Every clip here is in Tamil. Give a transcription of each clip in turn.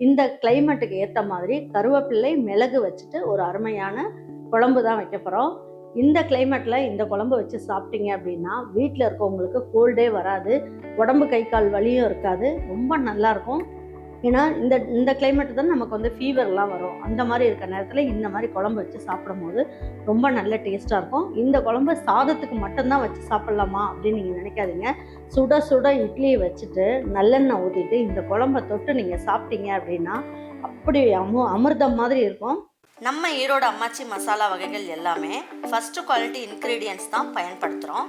இந்த கிளைமேட்டுக்கு ஏற்ற மாதிரி கருவேப்பிள்ளை மிளகு வச்சுட்டு ஒரு அருமையான குழம்பு தான் வைக்க போகிறோம் இந்த கிளைமேட்டில் இந்த குழம்பு வச்சு சாப்பிட்டீங்க அப்படின்னா வீட்டில் இருக்கவங்களுக்கு கோல்டே வராது. உடம்பு கை கால் வலியும் இருக்காது. ரொம்ப நல்லா இருக்கும். ஏன்னா இந்த இந்த கிளைமேட் தான் நமக்கு வந்து ஃபீவர்லாம் வரும். அந்த மாதிரி இருக்க நேரத்தில் இந்த மாதிரி குழம்பு வச்சு சாப்பிடும்போது ரொம்ப நல்ல டேஸ்ட்டாக இருக்கும். இந்த குழம்பு சாதத்துக்கு மட்டும்தான் வச்சு சாப்பிட்லாமா அப்படின்னு நீங்கள் நினைக்காதீங்க. சுட சுட இட்லியை வச்சுட்டு நல்லெண்ணெய் ஊற்றிட்டு இந்த குழம்ப தொட்டு நீங்கள் சாப்பிட்டீங்க அப்படின்னா அப்படி அமு அமிர்தம் மாதிரி இருக்கும். நம்ம ஈரோடு அம்மாச்சி மசாலா வகைகள் எல்லாமே ஃபஸ்ட்டு குவாலிட்டி இன்க்ரீடியன்ஸ் தான் பயன்படுத்துகிறோம்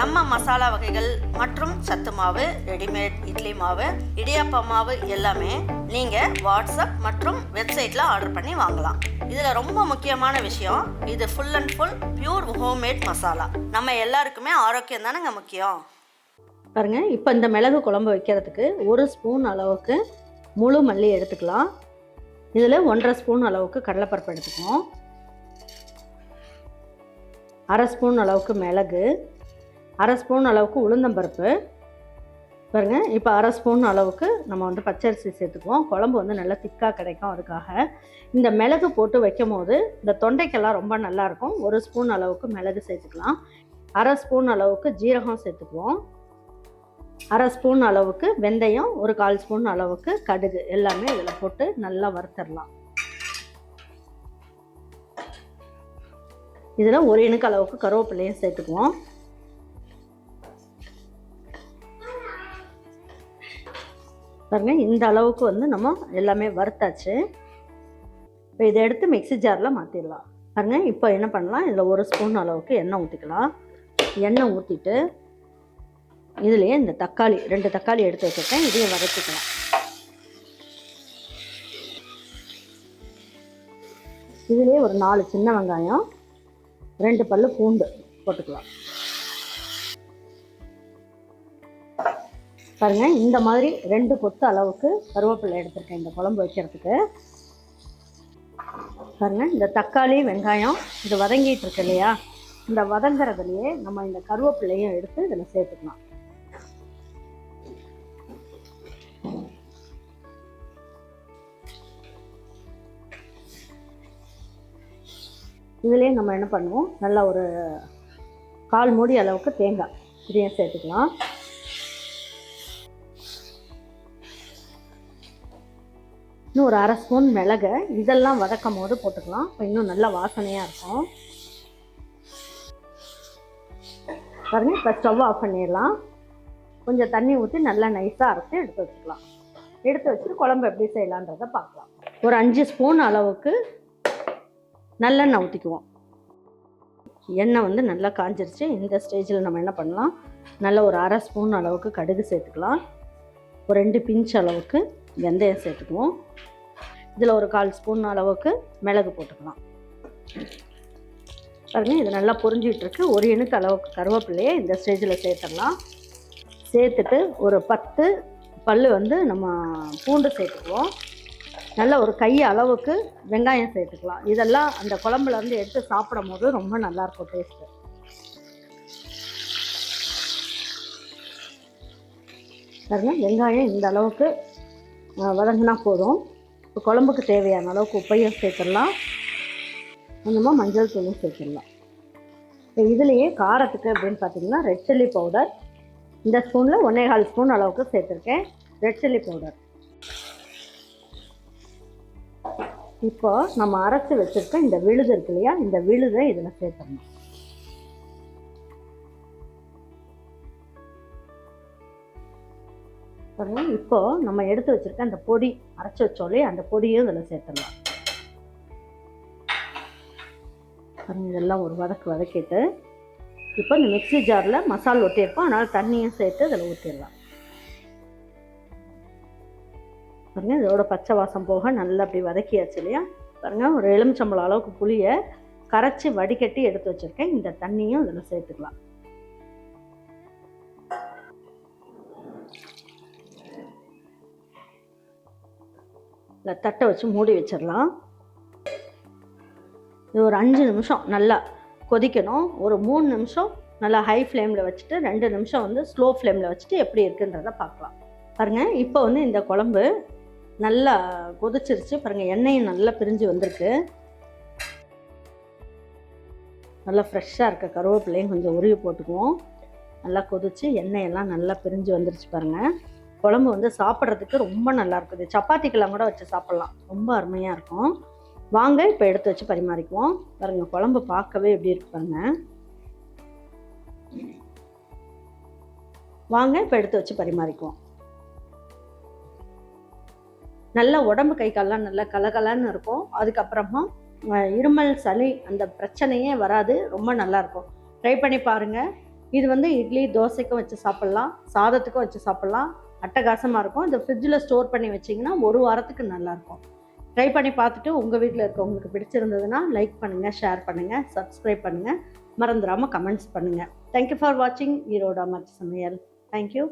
நம்ம மசாலா வகைகள் மற்றும் சத்து மாவு ரெடிமேட் இட்லி மாவு இடியாப்ப மாவு எல்லாமே நீங்கள் வாட்ஸ்அப் மற்றும் வெப்சைட்டில் ஆர்டர் பண்ணி வாங்கலாம். இதில் ரொம்ப முக்கியமான விஷயம் இது full and full pure homemade masala நம்ம எல்லாருக்குமே ஆரோக்கியம் தானேங்க முக்கியம்? பாருங்க இப்போ இந்த மிளகு குழம்பு வைக்கிறதுக்கு ஒரு ஸ்பூன் அளவுக்கு முழு மல்லி எடுத்துக்கலாம். இதில் ஒன்றரை ஸ்பூன் அளவுக்கு கடலைப்பருப்பு எடுத்துக்கணும் அரை ஸ்பூன் அளவுக்கு மிளகு. அரை ஸ்பூன் அளவுக்கு உளுந்தம்பருப்பு பாருங்க இப்போ அரை ஸ்பூன் அளவுக்கு நம்ம வந்து பச்சரிசி சேர்த்துக்குவோம். குழம்பு வந்து நல்லா திக்காக கிடைக்கும் அதுக்காக. இந்த மிளகு போட்டு வைக்கும் போது இந்த தொண்டைக்கெல்லாம் ரொம்ப நல்லாயிருக்கும் ஒரு ஸ்பூன் அளவுக்கு மிளகு சேர்த்துக்கலாம். அரை ஸ்பூன் அளவுக்கு ஜீரகம் சேர்த்துக்குவோம். அரை ஸ்பூன் அளவுக்கு வெந்தயம் ஒரு கால் ஸ்பூன் அளவுக்கு கடுகு எல்லாமே இதில் போட்டு நல்லா வறுத்தரலாம். இதில் ஒரு இணுக்கு அளவுக்கு கருவேப்பிலையும் சேர்த்துக்குவோம். பாருங்கள் இந்த அளவுக்கு வந்து நம்ம எல்லாமே வறுத்தாச்சு. இப்போ இதை எடுத்து மிக்ஸி ஜாரில் மாற்றிடலாம் பாருங்கள் இப்போ என்ன பண்ணலாம்? இதில் ஒரு ஸ்பூன் அளவுக்கு எண்ணெய் ஊற்றிக்கலாம் எண்ணெய் ஊற்றிட்டு இதுலேயே இந்த தக்காளி ரெண்டு தக்காளி எடுத்து வச்சுருக்கேன். இதையும் வதக்கிக்கலாம் இதுலேயே ஒரு நாலு சின்ன வெங்காயம் ரெண்டு பல்லு பூண்டு போட்டுக்கலாம். பாருங்கள் இந்த மாதிரி ரெண்டு கொத்து அளவுக்கு கருவேப்பிலை எடுத்திருக்கேன் இந்த குழம்பு வைக்கிறதுக்கு. பாருங்கள் இந்த தக்காளி வெங்காயம் இது வதங்கிட்டு இருக்கு இல்லையா? இந்த வதங்குறதுலையே நம்ம இந்த கருவேப்பிலையும் எடுத்து இதில் சேர்த்துக்கலாம். இதுலேயே நம்ம என்ன பண்ணுவோம்? நல்லா ஒரு கால் மூடி அளவுக்கு தேங்காய் இதையும் சேர்த்துக்கலாம். இன்னும் ஒரு அரை ஸ்பூன் மிளகு. இதெல்லாம் வதக்கும் போது போட்டுக்கலாம். இப்போ இன்னும் நல்ல வாசனையாக இருக்கும். பாருங்க இப்போ ஸ்டவ் ஆஃப் பண்ணிடலாம். கொஞ்சம் தண்ணி ஊற்றி நல்லா நைஸாக அரைச்சி எடுத்து வச்சுக்கலாம். எடுத்து வச்சுட்டு குழம்பு எப்படி செய்யலான்றதை பார்க்கலாம். ஒரு அஞ்சு ஸ்பூன் அளவுக்கு நல்லெண்ணெய் ஊற்றிக்குவோம் எண்ணெய் வந்து நல்லா காஞ்சிருச்சு. இந்த ஸ்டேஜில் நம்ம என்ன பண்ணலாம்? நல்ல ஒரு அரை ஸ்பூன் அளவுக்கு கடுகு சேர்த்துக்கலாம். ஒரு ரெண்டு பிஞ்ச் அளவுக்கு வெந்தயம் சேர்த்துக்குவோம். இதில் ஒரு கால் ஸ்பூன் அளவுக்கு மிளகு போட்டுக்கலாம். பாருங்க இது நல்லா பொரிஞ்சிட்டு ஒரு இணுக்கு அளவுக்கு கருவேப்பிலையே இந்த ஸ்டேஜில் சேர்த்துடலாம். சேர்த்துட்டு ஒரு பத்து பல் வந்து நம்ம பூண்டு சேர்த்துக்குவோம். நல்ல ஒரு கை அளவுக்கு வெங்காயம் சேர்த்துக்கலாம். இதெல்லாம் அந்த குழம்புலேருந்து எடுத்து சாப்பிடும் போது ரொம்ப நல்லாயிருக்கும் டேஸ்ட்டு. பாருங்க வெங்காயம் இந்த அளவுக்கு வதங்கினா போதும். இப்போ குழம்புக்கு தேவையான அளவுக்கு உப்பையும் சேர்த்துடலாம். கொஞ்சமாக மஞ்சள் தூளும் சேர்த்துடலாம். இப்போ இதுலேயே காரத்துக்கு அப்படின்னு பார்த்தீங்கன்னா ரெட் சில்லி பவுடர் இந்த ஸ்பூனில் ஒன்றே கால் ஸ்பூன் அளவுக்கு சேர்த்துருக்கேன். ரெட் சில்லி பவுடர் இப்போ நம்ம அரைச்சி வச்சுருக்க இந்த விழுது இருக்கு இல்லையா இந்த விழுதை இதில் சேர்த்துடணும். பாருங்க இப்போ நம்ம எடுத்து வச்சிருக்க அந்த பொடி அரைச்சி வச்சோலே அந்த பொடியும் இதில் சேர்த்துடலாம். இதெல்லாம் ஒரு வதக்கு வதக்கிட்டு இப்போ இந்த மிக்ஸி ஜாரில் மசால் ஒட்டியிருப்போம் அதனால் தண்ணியும் சேர்த்து இதில் ஊற்றிடலாம் பாருங்க இதோட பச்சை வாசம் போக நல்லா அப்படி வதக்கியாச்சு இல்லையா? பாருங்கள் ஒரு எலுமிச்சம்பழம் அளவுக்கு புளியை கரைச்சி வடிகட்டி எடுத்து வச்சுருக்கேன். இந்த தண்ணியும் இதில் சேர்த்துக்கலாம். இல்லை தட்டை வச்சு மூடி வச்சிடலாம். இது ஒரு அஞ்சு நிமிஷம் நல்லா கொதிக்கணும். ஒரு மூணு நிமிஷம் நல்லா ஹை ஃப்ளேமில் வச்சுட்டு ரெண்டு நிமிஷம் வந்து ஸ்லோ ஃப்ளேமில் வச்சுட்டு எப்படி இருக்குன்றதை பார்க்கலாம். பாருங்கள் இப்போ வந்து இந்த குழம்பு நல்லா கொதிச்சிருச்சு. பாருங்கள் எண்ணெயும் நல்லா பிரிஞ்சு வந்திருக்கு. நல்லா ஃப்ரெஷ்ஷாக இருக்க கருவேப்பிலையும் கொஞ்சம் உருவி போட்டுக்குவோம். நல்லா கொதிச்சு எண்ணெயெல்லாம் நல்லா பிரிஞ்சு வந்துருச்சு பாருங்கள் குழம்பு வந்து சாப்பிட்றதுக்கு ரொம்ப நல்லா இருக்குது. சப்பாத்திக்கெல்லாம் கூட வச்சு சாப்பிட்லாம். ரொம்ப அருமையாக இருக்கும். வாங்க இப்போ எடுத்து வச்சு பரிமாறிக்குவோம். பாருங்க குழம்பு பார்க்கவே எப்படி இருக்கு பாருங்க. வாங்க இப்போ எடுத்து வச்சு பரிமாறிக்குவோம். நல்ல உடம்பு கை கால்லாம் நல்லா கலகலன்னு இருக்கும். அதுக்கப்புறமா இருமல் சளி அந்த பிரச்சனையே வராது. ரொம்ப நல்லா இருக்கும். ட்ரை பண்ணி பாருங்க. இது வந்து இட்லி தோசைக்கும் வச்சு சாப்பிட்லாம். சாதத்துக்கும் வச்சு சாப்பிட்லாம். அட்டகாசமாக இருக்கும். இந்த ஃப்ரிட்ஜில் ஸ்டோர் பண்ணி வச்சிங்கன்னா ஒரு வாரத்துக்கு நல்லாயிருக்கும். ட்ரை பண்ணி பார்த்துட்டு உங்கள் வீட்டில் இருக்கவங்களுக்கு பிடிச்சிருந்ததுன்னா லைக் பண்ணுங்கள் ஷேர் பண்ணுங்கள் சப்ஸ்கிரைப் பண்ணுங்கள் மறந்துடாமல் கமெண்ட்ஸ் பண்ணுங்கள் தேங்க்யூ ஃபார் வாட்சிங் ஈரோடா மச் சமையல். தேங்க்யூ